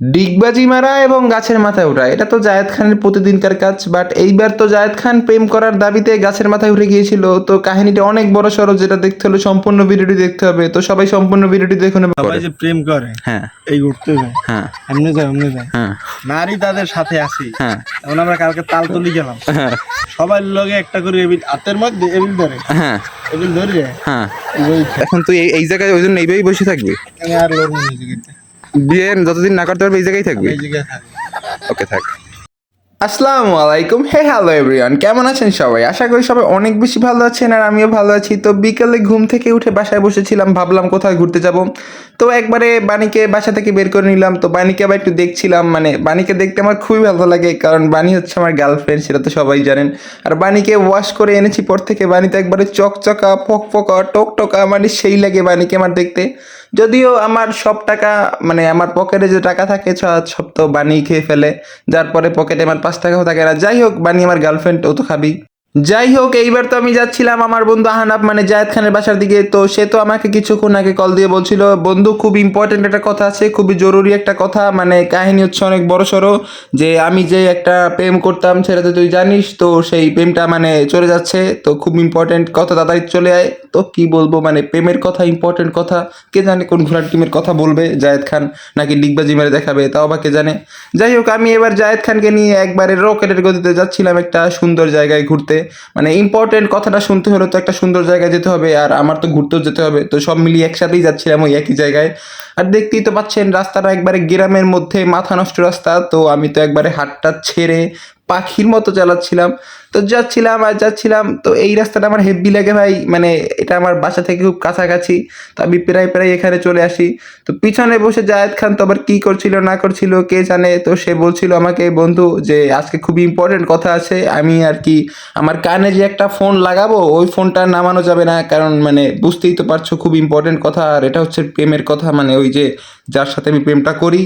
ডিগবাজি মারা এবং গাছের মাথায় ওঠা এটা তো জায়েদ খানের প্রতিদিনকার কাজ বাট এইবার তো জায়েদ খান প্রেম করার দাবিতে গাছের মাথায় উঠে গিয়েছিল। তো কাহিনীটা অনেক বড় সড়ো যেটা দেখতে হলে সম্পূর্ণ ভিডিওটি দেখতে হবে। তো সবাই সম্পূর্ণ ভিডিওটি দেখুন সবাই যে প্রেম করে হ্যাঁ। এই ঘুরতে যায়। হ্যাঁ। এমনি যায় এমনি যায়। হ্যাঁ। নারী তাদের সাথে আসি হ্যাঁ। এখন আমরা কালকে তাল তুলি গেলাম। হ্যাঁ। সবার লগে একটা করে এবিল হাতের মধ্যে এবিল ধরে। হ্যাঁ। এবিল ধরে। হ্যাঁ। ওই এখন তুই এই- জায়গায় ওই জন্য এইভাবেই বসে থাকবি? আমি আর লড়বো না বিয়ে যতদিন না করতে পারবে এই জায়গায় থাকবি? ওকে থাক। আসসালামু আলাইকুম। Hey hello everyone. কেমন আছেন সবাই? আশা করি সবাই অনেক বেশি ভালো আছেন আর আমিও ভালো আছি। তো বিকেলে ঘুম থেকে উঠে বাসায় বসেছিলাম ভাবলাম কোথায় ঘুরতে যাব। তো একবারে বাণীকে বাসা থেকে বের করে নিলাম। তো বাণীকে আবার একটু দেখছিলাম। মানে বাণীকে দেখতে আমার খুবই ভালো লাগে কারণ বাণী হচ্ছে আমার গার্লফ্রেন্ড সেটা তো সবাই জানেন। আর বাণীকে ওয়াশ করে এনেছি পর থেকে বাণী তো একবারে চকচকা ফকফকা টকটকা মানে সেই লাগে বাণীকে আমার দেখতে। যদিও আমার সব টাকা মানে আমার পকেটে যে টাকা থাকে সব তো বানিয়ে খেয়ে ফেলে। যার পরে পকেটে আমার পাঁচ টাকাও থাকে না। যাই হোক, বানিয়ে আমার গার্লফ্রেন্ড ও তো খাবি যাই হোক এইবার তো আমি যাচ্ছিলাম আমার বন্ধু আহানাব মানে জায়েদ খানের বাসার দিকে। তো সে তো আমাকে কিছুক্ষণ আগে কল দিয়ে বলছিল, বন্ধু, খুব ইম্পর্টেন্ট একটা কথা আছে, খুবই জরুরি একটা কথা মানে কাহিনী হচ্ছে অনেক বড় সড়ো যে আমি যে একটা প্রেম করতাম সেটা তো তুই জানিস, তো সেই প্রেমটা মানে চলে যাচ্ছে, তো খুব ইম্পর্টেন্ট কথা তাড়াতাড়ি চলে আয়। তো কি বলব মানে প্রেমের কথা ইম্পর্টেন্ট কথা, কে জানে কোন ঘোড়ার টিমের কথা বলবে, জায়েদ খান নাকি ডিগবাজি মেরে দেখাবে, তাও বা কে জানে। যাই হোক আমি এবার জায়েদ খানকে নিয়ে একবারে রকেটের গতিতে যাচ্ছিলাম একটা সুন্দর জায়গায় ঘুরতে। মানে ইম্পর্টেন্ট কথাটা শুনতে হলে তো একটা সুন্দর জায়গায় যেতে হবে, আর আমার তো ঘুরতেও যেতে হবে। তো সব মিলিয়ে একসাথেই যাচ্ছিলাম ওই একই জায়গায়। আর দেখতেই তো পাচ্ছেন রাস্তাটা একবারে গ্রামের মধ্যে, মাথা নষ্ট রাস্তা। তো আমি তো একবারে হাটটা ছেড়ে পাখির মতো চালাচ্ছিলাম। তো যাচ্ছিলাম আর যাচ্ছিলাম, তো এই রাস্তাটা আমার হেভি লাগে ভাই। মানে এটা আমার বাসা থেকে খুব কাছাকাছি, তো আমি প্রায় প্রায় এখানে চলে আসি। তো পিছনে বসে জায়েদ খান তো আবার কী করছিল, না করছিল, কে জানে? তো সে বলছিল আমাকে, বন্ধু, যে আজকে খুবই ইম্পর্টেন্ট কথা আছে, আমি আর কি আমার কানে যে একটা ফোন লাগাবো, ওই ফোনটা নামানো যাবে না। কারণ মানে বুঝতেই তো পারছ খুব ইম্পর্টেন্ট কথা, আর এটা হচ্ছে প্রেমের কথা। মানে ওই যে যার সাথে আমি প্রেমটা করি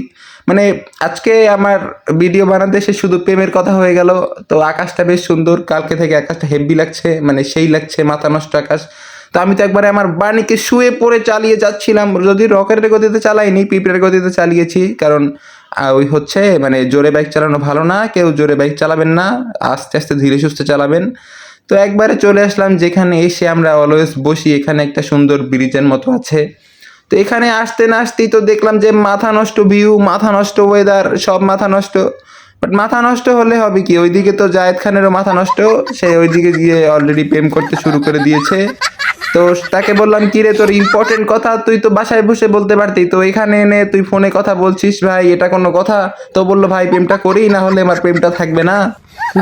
মানে আজকে আমার ভিডিও বানাতে সে শুধু প্রেমের কথা হয়ে গেল, তো আকাশটা বেশ সুন্দর, কালকে থেকে আকাশটা হেভি লাগছে মানে সেই লাগছে, মাথা নষ্ট আকাশ। তো আমি তো একবারে আমার বাণীকে শুয়ে পড়ে চালিয়ে যাচ্ছিলাম যদি রকেটের গতিতে চালাইনি, পিঁপড়ের গতিতে চালিয়েছি, কারণ ওই হচ্ছে মানে জোরে বাইক চালানো ভালো না, কেউ জোরে বাইক চালাবেন না, আস্তে আস্তে ধীরে সুস্থে চালাবেন। তো একবারে চলে আসলাম, যেখানে এসে আমরা অলওয়েজ বসি, এখানে একটা সুন্দর ব্রিজের মতো আছে। তো এখানে আসতে না আসতেই তো দেখলাম যে মাথা নষ্ট ভিউ মাথা নষ্ট ওয়েদার সব মাথা নষ্ট। বাট মাথা নষ্ট হলে হবে কি? ওইদিকে তো জায়েদ খানেরও মাথা নষ্ট, সে ওইদিকে গিয়ে অলরেডি প্রেম করতে শুরু করে দিয়েছে। তো তাকে বললাম কি রে তোর ইম্পর্টেন্ট কথা তুই তো বাসায় বসে বলতে পারতি। তো এখানে এনে তুই ফোনে কথা বলছিস ভাই, এটা কোনো কথা? তো বলল, ভাই, প্রেমটা করি, না হলে আমার প্রেমটা থাকবে না।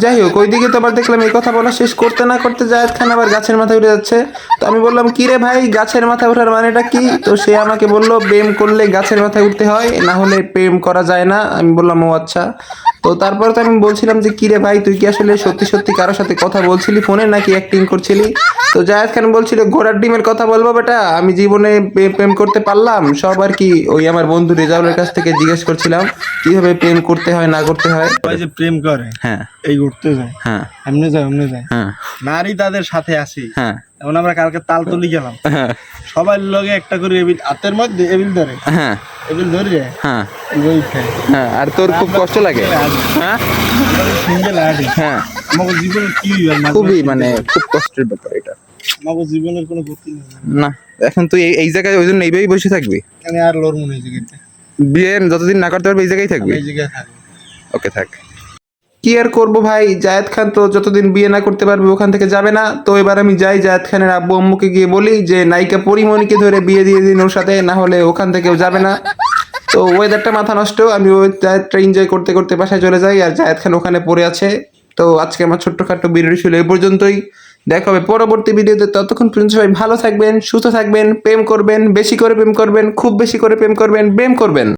যাই হোক, ওইদিকে তো আবার দেখলাম এই কথা বলা শেষ করতে না করতে জায়েদ খান আবার গাছের মাথায় উঠে যাচ্ছে। তো আমি বললাম কি রে ভাই, গাছের মাথায় ওঠার মানেটা কি? তো সে আমাকে বলল, প্রেম করলে গাছের মাথায় উঠতে হয়, না হলে প্রেম করা যায় না। আমি বললাম, ও আচ্ছা। তো তারপর তো আমি বলছিলাম যে কি রে ভাই, তুই কি আসলে সত্যি সত্যি কারোর সাথে কথা বলছিলি ফোনে নাকি অ্যাক্টিং করছিলি? তো জায়েদ খান বলছিল ঘোড়ার ডিমের কথা বলব বেটা আমি জীবনে প্রেম করতে পারলাম। সব আর কি ওই আমার বন্ধু রেজাউলের কাছ থেকে জিজ্ঞেস করছিলাম কীভাবে প্রেম করতে হয় না করতে হয়? সবাই যে প্রেম করে হ্যাঁ। এই ঘুরতে যায়। হ্যাঁ। এমনি যায় এমনি যায়। হ্যাঁ। নারী তাদের সাথে আসি। হ্যাঁ। এখন আমরা কালকে তাল তুলি গেলাম। হ্যাঁ। সবার লগে একটা করে এবিল হাতের মধ্যে এবিল ধরে। হ্যাঁ। এবিল ধরে হ্যাঁ। হ্যাঁ আর তোর খুব কষ্ট লাগে? হ্যাঁ? সিঙ্গেল আডি হ্যাঁ। আমাকে জীবনের কি খুবই মানে খুব কষ্টের ব্যাপার এটা। আমাকে জীবনের কোনো গতি নেই। না এখন তুই এই- জায়গায় ওই জন্য এইভাবেই বসে থাকবি? আমি আর লড়বো না এই জায়গাতে। বিয়ে যতদিন না করতে পারবে এই জায়গায় থাকবি? এই জায়গায় থাকব। ওকে থাক। কি আর করব ভাই? জায়েদ খান তো যতদিন বিয়ে না করতে পারবে ওখান থেকে যাবে না। তো এবার আমি যাই জায়েদ খানের আব্বু আম্মুকে গিয়ে বলি যে নায়িকা পরিমণিকে ধরে বিয়ে দিয়ে দিন ওর সাথে না হলে ওখান থেকেও যাবে না। তো ওয়েদারটা মাথা নষ্ট আমি ওই জায়েদটা এনজয় করতে করতে বাসায় চলে যাই আর জায়েদ খান ওখানে পড়ে আছে। তো আজকে আমার ছোট্টখাটো ভিডিও ছিল এই পর্যন্তই। দেখা হবে পরবর্তী ভিডিওতে। ততক্ষণ পর্যন্ত সবাই ভালো থাকবেন, সুস্থ থাকবেন, প্রেম করবেন, বেশি করে প্রেম করবেন, খুব বেশি করে প্রেম করবেন প্রেম করবেন।